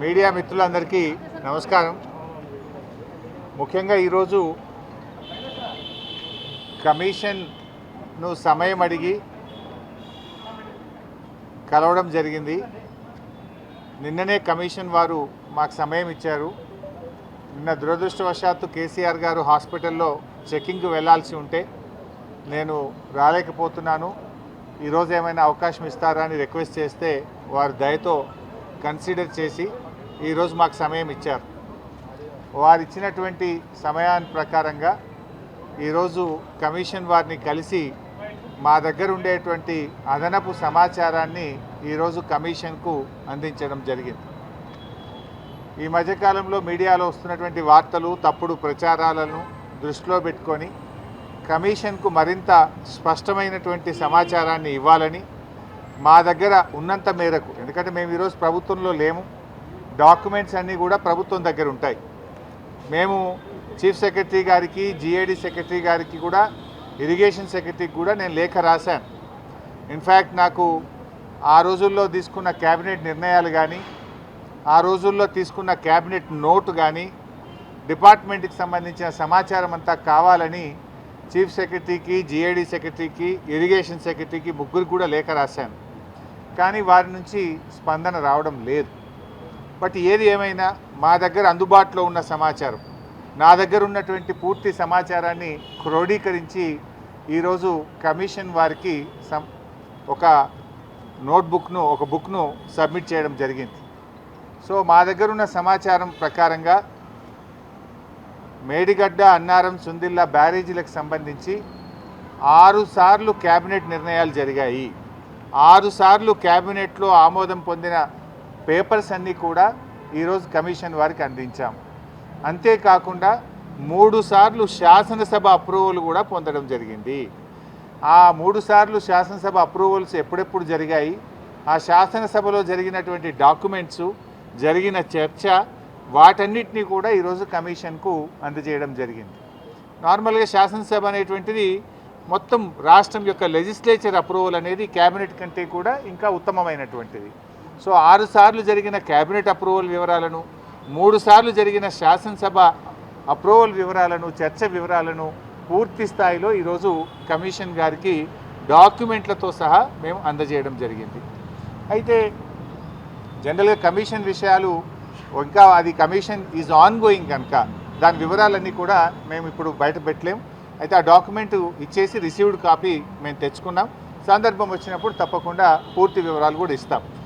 Media మిత్రులందరికీ నమస్కారం. ముఖ్యంగా ఈరోజు కమిషన్ను సమయం అడిగి కలవడం జరిగింది. నిన్ననే కమిషన్ వారు మాకు సమయం ఇచ్చారు. నిన్న దురదృష్టవశాత్తు కేసీఆర్ గారు హాస్పిటల్లో చెకింగ్కి వెళ్ళాల్సి ఉంటే నేను రాలేకపోతున్నాను. ఈరోజు ఏమైనా అవకాశం ఇస్తారా అని రిక్వెస్ట్ చేస్తే వారు దయతో కన్సిడర్ చేసి ఈరోజు మాకు సమయం ఇచ్చారు. వారు ఇచ్చినటువంటి సమయాన్ని ప్రకారంగా ఈరోజు కమిషన్ వారిని కలిసి మా దగ్గర ఉండేటువంటి అదనపు సమాచారాన్ని ఈరోజు కమిషన్కు అందించడం జరిగింది. ఈ మధ్యకాలంలో మీడియాలో వస్తున్నటువంటి వార్తలు తప్పుడు ప్రచారాలను దృష్టిలో పెట్టుకొని కమిషన్కు మరింత స్పష్టమైనటువంటి సమాచారాన్ని ఇవ్వాలని మా దగ్గర ఉన్నంత మేరకు ఎందుకంటే మేము ఈరోజు ప్రభుత్వంలో లేము డాక్యుమెంట్స్ అన్నీ కూడా ప్రభుత్వం దగ్గర ఉంటాయి. మేము చీఫ్ సెక్రటరీ గారికి జిఏడి సెక్రటరీ గారికి కూడా ఇరిగేషన్ సెక్రటరీకి కూడా నేను లేఖ రాశాను. ఇన్ఫ్యాక్ట్ నాకు ఆ రోజుల్లో తీసుకున్న క్యాబినెట్ నిర్ణయాలు కానీ ఆ రోజుల్లో తీసుకున్న క్యాబినెట్ నోటు కానీ డిపార్ట్మెంట్కి సంబంధించిన సమాచారం అంతా కావాలని చీఫ్ సెక్రటరీకి జిఏడి సెక్రటరీకి ఇరిగేషన్ సెక్రటరీకి ముగ్గురికి కూడా లేఖ రాశాను. కానీ వారి నుంచి స్పందన రావడం లేదు. బట్ ఏది ఏమైనా మా దగ్గర అందుబాటులో ఉన్న సమాచారం. నా దగ్గర ఉన్నటువంటి పూర్తి సమాచారాన్ని క్రోడీకరించి ఈరోజు కమిషన్ వారికి సం ఒక నోట్బుక్ను ఒక బుక్ను సబ్మిట్ చేయడం జరిగింది. సో మా దగ్గర ఉన్న సమాచారం ప్రకారంగా మేడిగడ్డ అన్నారం సుందిల్లా బ్యారేజీలకు సంబంధించి ఆరు సార్లు క్యాబినెట్ నిర్ణయాలు జరిగాయి. ఆరుసార్లు క్యాబినెట్లో ఆమోదం పొందిన పేపర్స్ అన్నీ కూడా ఈరోజు కమిషన్ వారికి అందించాం. అంతేకాకుండా మూడు సార్లు శాసనసభ అప్రూవల్ కూడా పొందడం జరిగింది. ఆ మూడు సార్లు శాసనసభ అప్రూవల్స్ ఎప్పుడెప్పుడు జరిగాయి? ఆ శాసనసభలో జరిగినటువంటి డాక్యుమెంట్స్ జరిగిన చర్చ వాటన్నిటినీ కూడా ఈరోజు కమిషన్కు అందజేయడం జరిగింది. నార్మల్గా శాసనసభ అనేటువంటిది మొత్తం రాష్ట్రం యొక్క లెజిస్లేచర్ అప్రూవల్ అనేది క్యాబినెట్ కంటే కూడా ఇంకా ఉత్తమమైనటువంటిది. సో ఆరు సార్లు జరిగిన క్యాబినెట్ అప్రూవల్ వివరాలను మూడు సార్లు జరిగిన శాసనసభ అప్రూవల్ వివరాలను చర్చ వివరాలను పూర్తి స్థాయిలో ఈరోజు కమిషన్ గారికి డాక్యుమెంట్లతో సహా మేము అందజేయడం జరిగింది. అయితే జనరల్గా కమిషన్ విషయాలు ఇంకా అది కమిషన్ ఈజ్ ఆన్ గోయింగ్ కనుక దాని వివరాలన్నీ కూడా మేము ఇప్పుడు బయట పెట్టలేము అయితే ఆ డాక్యుమెంట్ ఇచ్చేసి రిసీవ్డ్ కాపీ మేము తెచ్చుకున్నాం. సందర్భం వచ్చినప్పుడు తప్పకుండా పూర్తి వివరాలు కూడా ఇస్తాం.